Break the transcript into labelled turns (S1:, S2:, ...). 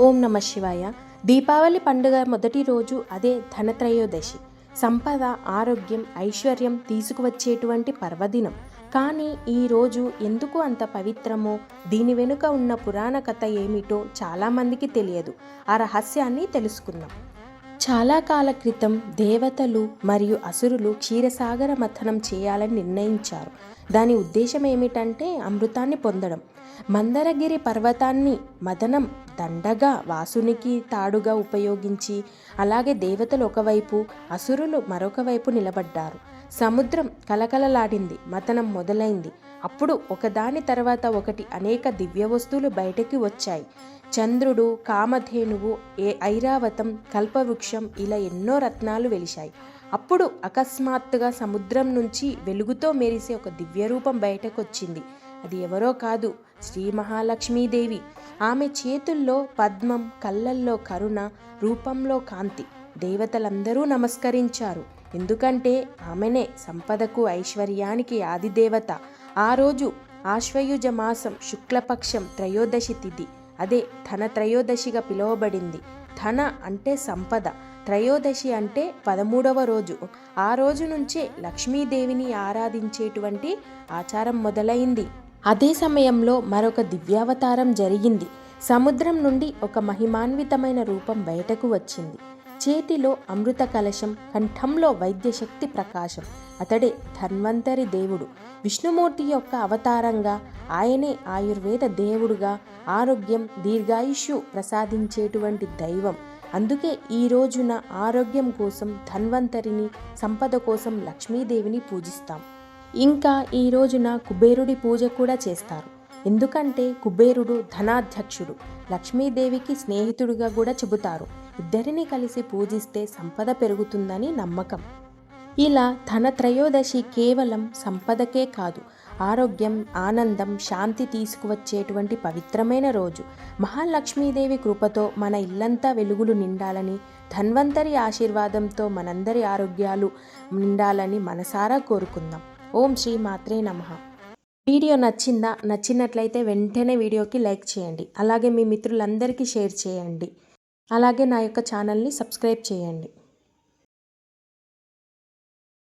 S1: ఓం నమ శివాయ. దీపావళి పండుగ మొదటి రోజు అదే ధనత్రయోదశి. సంపద ఆరోగ్యం ఐశ్వర్యం తీసుకువచ్చేటువంటి పర్వదినం. కానీ ఈ రోజు ఎందుకు అంత పవిత్రమో దీని వెనుక ఉన్న పురాణ కథ ఏమిటో చాలామందికి తెలియదు. ఆ రహస్యాన్ని తెలుసుకుందాం. చాలా కాల క్రితం దేవతలు మరియు అసురులు క్షీరసాగర మథనం చేయాలని నిర్ణయించారు. దాని ఉద్దేశం ఏమిటంటే అమృతాన్ని పొందడం. మందరగిరి పర్వతాన్ని మదనం దండగా వాసునికి తాడుగా ఉపయోగించి అలాగే దేవతలు ఒకవైపు అసురులు మరొక వైపు నిలబడ్డారు. సముద్రం కలకలలాడింది మతనం మొదలైంది. అప్పుడు ఒకదాని తర్వాత ఒకటి అనేక దివ్య వస్తువులు బయటకి వచ్చాయి. చంద్రుడు కామధేనువు ఏ ఐరావతం కల్పవృక్షం ఇలా ఎన్నో రత్నాలు వెలిశాయి. అప్పుడు అకస్మాత్తుగా సముద్రం నుంచి వెలుగుతో మెరిసే ఒక దివ్యరూపం బయటకొచ్చింది. అది ఎవరో కాదు శ్రీ మహాలక్ష్మీదేవి. ఆమె చేతుల్లో పద్మం కళ్ళల్లో కరుణ రూపంలో కాంతి. దేవతలందరూ నమస్కరించారు. ఎందుకంటే ఆమెనే సంపదకు ఐశ్వర్యానికి ఆదిదేవత. ఆ రోజు ఆశ్వయుజ మాసం శుక్లపక్షం త్రయోదశి తిథి. అదే ధన త్రయోదశిగా పిలువబడింది. ధన అంటే సంపద త్రయోదశి అంటే పదమూడవ రోజు. ఆ రోజు నుంచే లక్ష్మీదేవిని ఆరాధించేటువంటి ఆచారం మొదలైంది. అదే సమయంలో మరొక దివ్యావతారం జరిగింది. సముద్రం నుండి ఒక మహిమాన్వితమైన రూపం బయటకు వచ్చింది. చేతిలో అమృత కలశం కంఠంలో వైద్యశక్తి ప్రకాశం. అతడే ధన్వంతరి దేవుడు. విష్ణుమూర్తి యొక్క అవతారంగా ఆయనే ఆయుర్వేద దేవుడుగా ఆరోగ్యం దీర్ఘాయుష్యు ప్రసాదించేటువంటి దైవం. అందుకే ఈ రోజున ఆరోగ్యం కోసం ధన్వంతరిని సంపద కోసం లక్ష్మీదేవిని పూజిస్తాం. ఇంకా ఈ రోజున కుబేరుడి పూజ కూడా చేస్తారు. ఎందుకంటే కుబేరుడు ధనాధ్యక్షుడు. లక్ష్మీదేవికి స్నేహితుడిగా కూడా చెబుతారు. ఇద్దరిని కలిసి పూజిస్తే సంపద పెరుగుతుందని నమ్మకం. ఇలా ధన త్రయోదశి కేవలం సంపదకే కాదు ఆరోగ్యం ఆనందం శాంతి తీసుకువచ్చేటువంటి పవిత్రమైన రోజు. మహాలక్ష్మీదేవి కృపతో మన ఇల్లంతా వెలుగులు నిండాలని ధన్వంతరి ఆశీర్వాదంతో మనందరి ఆరోగ్యాలు నిండాలని మనసారా కోరుకుందాం. ఓం శ్రీ మాత్రే నమః. వీడియో నచ్చిందా? నచ్చినట్లయితే వెంటనే వీడియోకి లైక్ చేయండి. అలాగే మీ మిత్రులందరికీ షేర్ చేయండి. అలాగే నా యొక్క ఛానల్ని సబ్స్క్రైబ్ చేయండి.